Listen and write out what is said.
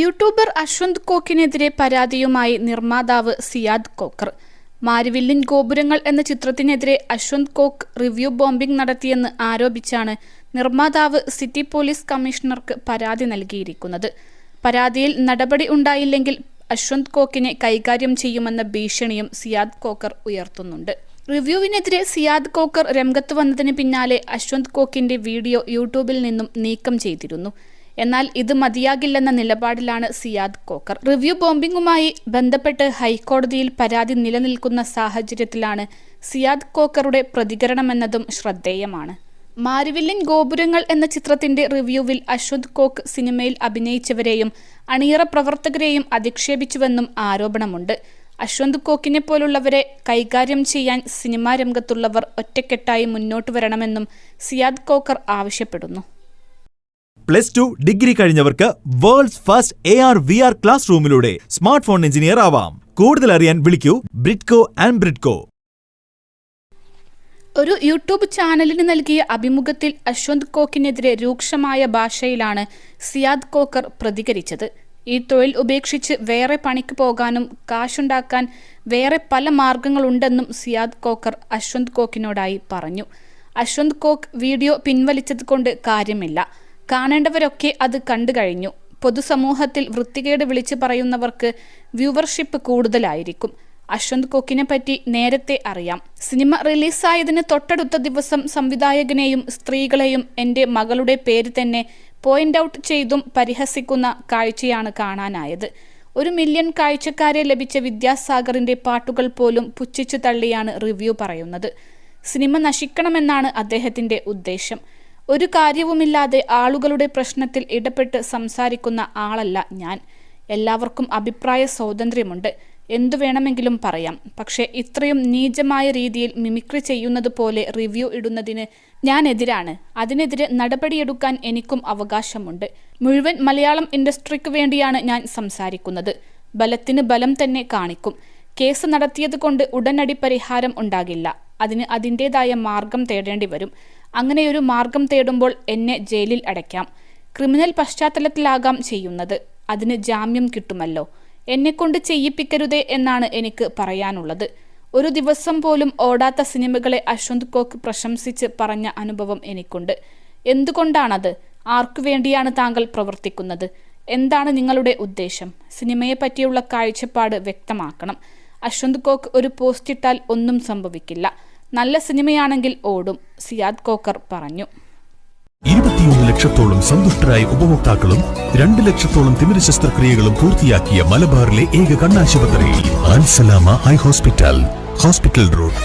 YouTuber Ashwanth കോക്കിനെതിരെ പരാതിയുമായി നിർമ്മാതാവ് Siyad cocker. മാരുവില്ലിൻ ഗോപുരങ്ങൾ എന്ന ചിത്രത്തിനെതിരെ അശ്വന്ത് കോക്ക് റിവ്യൂ ബോംബിംഗ് നടത്തിയെന്ന് ആരോപിച്ചാണ് നിർമ്മാതാവ് സിറ്റി പോലീസ് കമ്മീഷണർക്ക് പരാതി നൽകിയിരിക്കുന്നത്. പരാതിയിൽ നടപടി ഉണ്ടായില്ലെങ്കിൽ അശ്വന്ത് കോക്കിനെ കൈകാര്യം ചെയ്യുമെന്ന ഭീഷണിയും സിയാദ് കോക്കർ ഉയർത്തുന്നുണ്ട്. റിവ്യൂവിനെതിരെ സിയാദ് കോക്കർ രംഗത്ത് വന്നതിന് പിന്നാലെ അശ്വന്ത് കോക്കിന്റെ വീഡിയോ യൂട്യൂബിൽ നിന്നും നീക്കം ചെയ്തിരുന്നു. എന്നാൽ ഇത് മതിയാകില്ലെന്ന നിലപാടിലാണ് സിയാദ് കോക്കർ. റിവ്യൂ ബോംബിംഗുമായി ബന്ധപ്പെട്ട് ഹൈക്കോടതിയിൽ പരാതി നിലനിൽക്കുന്ന സാഹചര്യത്തിലാണ് സിയാദ് കോക്കറുടെ പ്രതികരണമെന്നതും ശ്രദ്ധേയമാണ്. മാരിവില്ലിൻ ഗോപുരങ്ങൾ എന്ന ചിത്രത്തിന്റെ റിവ്യൂവിൽ അശ്വന്ത് കോക്ക് സിനിമയിൽ അഭിനയിച്ചവരെയും അണിയറ പ്രവർത്തകരെയും അധിക്ഷേപിച്ചുവെന്നും ആരോപണമുണ്ട്. അശ്വന്ത് കോക്കിനെ പോലുള്ളവരെ കൈകാര്യം ചെയ്യാൻ സിനിമാ രംഗത്തുള്ളവർ ഒറ്റക്കെട്ടായി മുന്നോട്ട് വരണമെന്നും സിയാദ് കോക്കർ ആവശ്യപ്പെടുന്നു. Plus two degree കഴിഞ്ഞവർക്ക് world's first A R V R class റൂമിലൂടെ smart phone engineer ആവാം. കൂടുതൽ അറിയാൻ വിളിക്കൂ ബ്രിഡ്കോ ആൻഡ് ബ്രിഡ്കോ. ഒരു യൂട്യൂബ് ചാനലിന് നൽകിയ അഭിമുഖത്തിൽ അശ്വന്ത് കോക്കിനെതിരെ രൂക്ഷമായ ഭാഷയിലാണ് സിയാദ് കോക്കർ പ്രതികരിച്ചത്. ഈ തൊഴിൽ ഉപേക്ഷിച്ച് വേറെ പണിക്ക് പോകാനും കാശുണ്ടാക്കാൻ വേറെ പല മാർഗങ്ങളുണ്ടെന്നും സിയാദ് കോക്കർ അശ്വന്ത് കോക്കിനോടായി പറഞ്ഞു. അശ്വന്ത് കോക്ക് വീഡിയോ പിൻവലിച്ചത് കൊണ്ട് കാര്യമില്ല. കാണേണ്ടവരൊക്കെ അത് കണ്ടു കഴിഞ്ഞു. പൊതുസമൂഹത്തിൽ വൃത്തികേട് വിളിച്ചു പറയുന്നവർക്ക് വ്യൂവർഷിപ്പ് കൂടുതലായിരിക്കും. അശ്വന്ത് കൊക്കിനെ പറ്റി നേരത്തെ അറിയാം. സിനിമ റിലീസായതിന് തൊട്ടടുത്ത ദിവസം സംവിധായകനെയും സ്ത്രീകളെയും എന്റെ മകളുടെ പേര് തന്നെ പോയിന്റ് ഔട്ട് ചെയ്തും പരിഹസിക്കുന്ന കാഴ്ചയാണ് കാണാനായത്. ഒരു മില്യൺ കാഴ്ചക്കാരെ ലഭിച്ച വിദ്യാസാഗറിന്റെ പാട്ടുകൾ പോലും പുച്ഛിച്ചു തള്ളിയാണ് റിവ്യൂ പറയുന്നത്. സിനിമ നശിക്കണമെന്നാണ് അദ്ദേഹത്തിന്റെ ഉദ്ദേശം. ഒരു കാര്യവുമില്ലാതെ ആളുകളുടെ പ്രശ്നത്തിൽ ഇടപെട്ട് സംസാരിക്കുന്ന ആളല്ല ഞാൻ. എല്ലാവർക്കും അഭിപ്രായ സ്വാതന്ത്ര്യമുണ്ട്. എന്തു വേണമെങ്കിലും പറയാം. പക്ഷേ ഇത്രയും നീചമായ രീതിയിൽ മിമിക്രി ചെയ്യുന്നത് പോലെ റിവ്യൂ ഇടുന്നതിന് ഞാൻ എതിരാണ് അതിനെതിരെ നടപടിയെടുക്കാൻ എനിക്കും അവകാശമുണ്ട്. മുഴുവൻ മലയാളം ഇൻഡസ്ട്രിക്ക് വേണ്ടിയാണ് ഞാൻ സംസാരിക്കുന്നത്. ബലത്തിന് ബലം തന്നെ കാണിക്കും. കേസ് നടത്തിയത് കൊണ്ട് ഉടനടി പരിഹാരം ഉണ്ടാകില്ല. അതിന് അതിന്റെതായ മാർഗം തേടേണ്ടി വരും. അങ്ങനെയൊരു മാർഗം തേടുമ്പോൾ എന്നെ ജയിലിൽ അടയ്ക്കാം. ക്രിമിനൽ പശ്ചാത്തലത്തിലാകാം ചെയ്യുന്നത്. അതിന് ജാമ്യം കിട്ടുമല്ലോ. എന്നെക്കൊണ്ട് ചെയ്യിപ്പിക്കരുതേ എന്നാണ് എനിക്ക് പറയാനുള്ളത്. ഒരു ദിവസം പോലും ഓടാത്ത സിനിമകളെ അശ്വന്ത് കോക്ക് പ്രശംസിച്ച് പറഞ്ഞ അനുഭവം എനിക്കുണ്ട്. എന്തുകൊണ്ടാണത്? ആർക്കു വേണ്ടിയാണ് താങ്കൾ പ്രവർത്തിക്കുന്നത്? എന്താണ് നിങ്ങളുടെ ഉദ്ദേശം? സിനിമയെ പറ്റിയുള്ള കാഴ്ചപ്പാട് വ്യക്തമാക്കണം. അശ്വന്ത് കോക്ക് ഒരു പോസ്റ്റ് ഇട്ടാൽ ഒന്നും സംഭവിക്കില്ല. നല്ല സിനിമയാണെങ്കിൽ ഓടും സിയാദ് കോക്കർ പറഞ്ഞു. ഇരുപത്തിയൊന്ന് ലക്ഷത്തോളം സന്തുഷ്ടരായ ഉപഭോക്താക്കളും രണ്ട് ലക്ഷത്തോളം തിമിര ശസ്ത്രക്രിയകളും പൂർത്തിയാക്കിയ മലബാറിലെ ഏക കണ്ണാശുപത്രി ഹോസ്പിറ്റൽ ഹോസ്പിറ്റൽ റോഡ്.